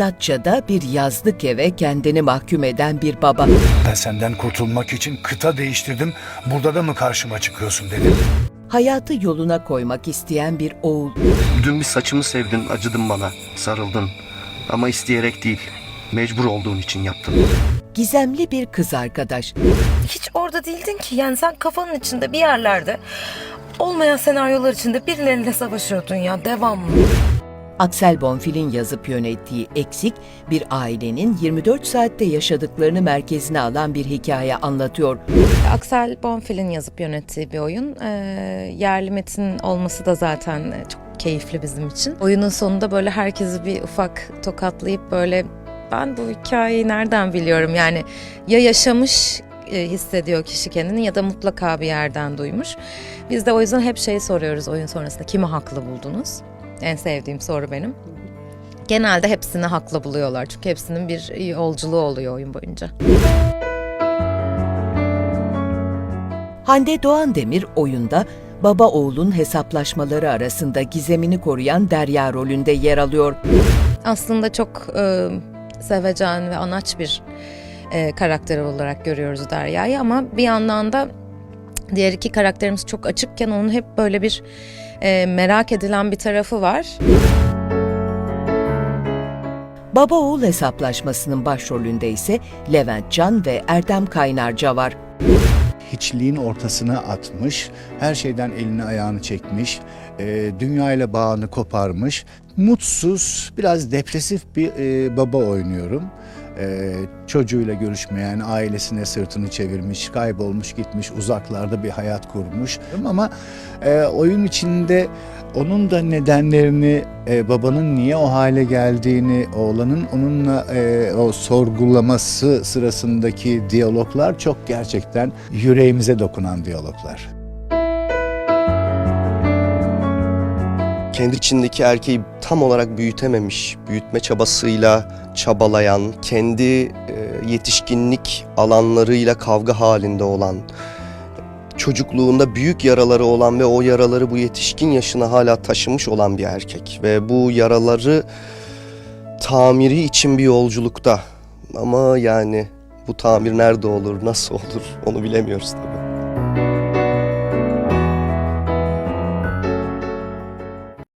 Datça'da bir yazlık eve kendini mahkum eden bir baba. Ben senden kurtulmak için kıta değiştirdim. Burada da mı karşıma çıkıyorsun dedim. Hayatı yoluna koymak isteyen bir oğul. Dün bir saçımı sevdin, acıdın bana, sarıldın. Ama isteyerek değil, mecbur olduğun için yaptın. Gizemli bir kız arkadaş. Hiç orada değildin ki. Yani sen kafanın içinde bir yerlerde olmayan senaryolar içinde birileriyle savaşıyordun ya devamlı. Aksel Bonfil'in yazıp yönettiği Eksik, bir ailenin 24 saatte yaşadıklarını merkezine alan bir hikaye anlatıyor. Aksel Bonfil'in yazıp yönettiği bir oyun. Ee, yerli metin olması da zaten çok keyifli bizim için. Oyunun sonunda böyle herkesi bir ufak tokatlayıp böyle ben bu hikayeyi nereden biliyorum yani ya yaşamış e, hissediyor kişi kendini ya da mutlaka bir yerden duymuş. Biz de o yüzden hep şey soruyoruz oyun sonrasında kimi haklı buldunuz? En sevdiğim soru benim. Genelde hepsini haklı buluyorlar çünkü hepsinin bir yolculuğu oluyor oyun boyunca. Hande Doğan Demir oyunda baba oğlun hesaplaşmaları arasında gizemini koruyan Derya rolünde yer alıyor. aslında çok e, sevecen ve anaç bir e, karakter olarak görüyoruz Derya'yı ama bir yandan da diğer iki karakterimiz çok açıkken onun hep böyle bir e, merak edilen bir tarafı var. Baba oğul hesaplaşmasının başrolünde ise Levent Can ve Erdem Kaynarca var. Hiçliğin ortasına atmış, her şeyden elini ayağını çekmiş, e, dünyayla bağını koparmış, mutsuz, biraz depresif bir e, baba oynuyorum. E, çocuğuyla görüşmeyen, ailesine sırtını çevirmiş, kaybolmuş gitmiş, uzaklarda bir hayat kurmuş. Ama e, oyun içinde onun da nedenlerini, e, babanın niye o hale geldiğini, oğlanın onunla e, o sorgulaması sırasındaki diyaloglar çok gerçekten yüreğimize dokunan diyaloglar. Kendi içindeki erkeği tam olarak büyütememiş, büyütme çabasıyla çabalayan, kendi e, yetişkinlik alanlarıyla kavga halinde olan, çocukluğunda büyük yaraları olan ve o yaraları bu yetişkin yaşına hala taşımış olan bir erkek. Ve bu yaraları tamiri için bir yolculukta. Ama yani bu tamir nerede olur, nasıl olur onu bilemiyoruz tabii.